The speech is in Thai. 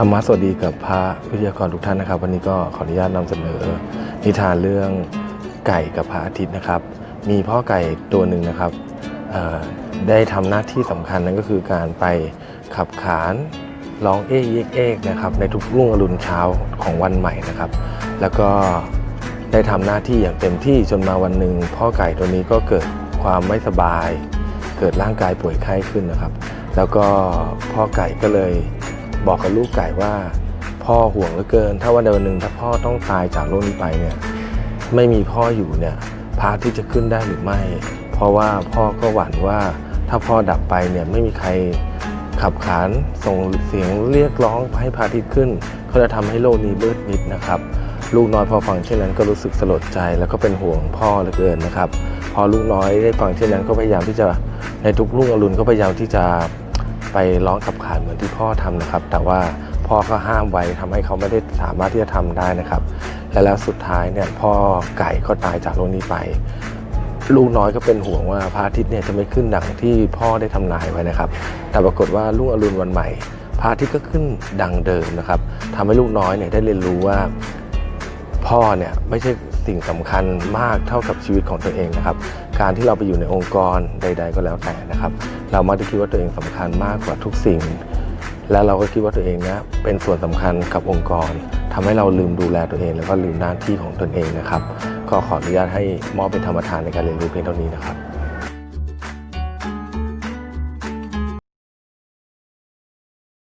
ธรรมะสวัสดีกับพระวิทยากรทุกท่านนะครับ วันนี้ก็ขออนุญาตนำเสนอ นิทานเรื่องไก่กับพระอาทิตย์นะครับ มีพ่อไก่ตัวหนึ่งนะครับได้ทำหน้าที่สำคัญนั่นก็คือการไปขับขานร้องเอ๊กเอ๊กเอ๊กนะครับในทุกรุ่งอรุณเช้าของวันใหม่นะครับ แล้วก็ได้ทำหน้าที่อย่างเต็มที่จนมาวันหนึ่งพ่อไก่ตัวนี้ก็เกิดความไม่สบาย เกิดร่างกายป่วยไข้ขึ้นนะครับ แล้วก็พ่อไก่ก็เลย บอกกับลูกไก่ว่า พ่อห่วงเหลือเกิน ถ้าวันใดวันหนึ่งถ้าพ่อต้องตายจากโลกนี้ไปเนี่ยไม่มีพ่ออยู่เนี่ยพระอาที่จะขึ้นได้หรือไม่ เพราะว่าพ่อก็หวั่นว่าถ้าพ่อดับไปเนี่ยไม่มีใครขับขานส่งเสียงเรียกร้องให้พระอาทิตย์ขึ้น ก็จะทำให้โลกนี้มืดมิดนะครับ ลูกน้อยพอฟังเช่นนั้นก็รู้สึกสลดใจแล้วก็เป็นห่วงพ่อเหลือเกินนะครับ พอลูกน้อยได้ฟังเช่นนั้นก็พยายามที่จะในทุกรุ่งอรุณก็พยายามที่จะ ไปร้องขับขานเหมือนที่พ่อทำนะครับ แต่ว่าพ่อก็ห้ามไว้ทำให้เขาไม่ได้สามารถที่จะทำได้นะครับ และแล้วสุดท้ายเนี่ยพ่อไก่ก็ตายจากโลกนี้ไป ลูกน้อยก็เป็นห่วงว่าพระอาทิตย์เนี่ยจะไม่ขึ้นดังที่พ่อได้ทำนายไว้นะครับ แต่ปรากฏว่ารุ่งอรุณวันใหม่พระอาทิตย์ก็ขึ้นดังเดิมนะครับทำให้ลูกน้อยเนี่ยได้เรียนรู้ว่าพ่อเนี่ยไม่ใช่ สิ่งสำคัญมากเท่ากับชีวิตของตัวเองนะครับ การที่เราไปอยู่ในองค์กรใด ๆ ก็แล้วแต่นะครับ เรามักจะคิดว่าตัวเองสำคัญมากกว่าทุกสิ่ง และเราก็คิดว่าตัวเองนะเป็นส่วนสำคัญกับองค์กรทำให้เราลืมดูแลตัวเอง แล้วก็ลืมหน้าที่ของตนเองนะครับ ก็ขออนุญาตให้มอบเป็นธรรมทานในการเรียนรู้เพียงเท่านี้นะครับ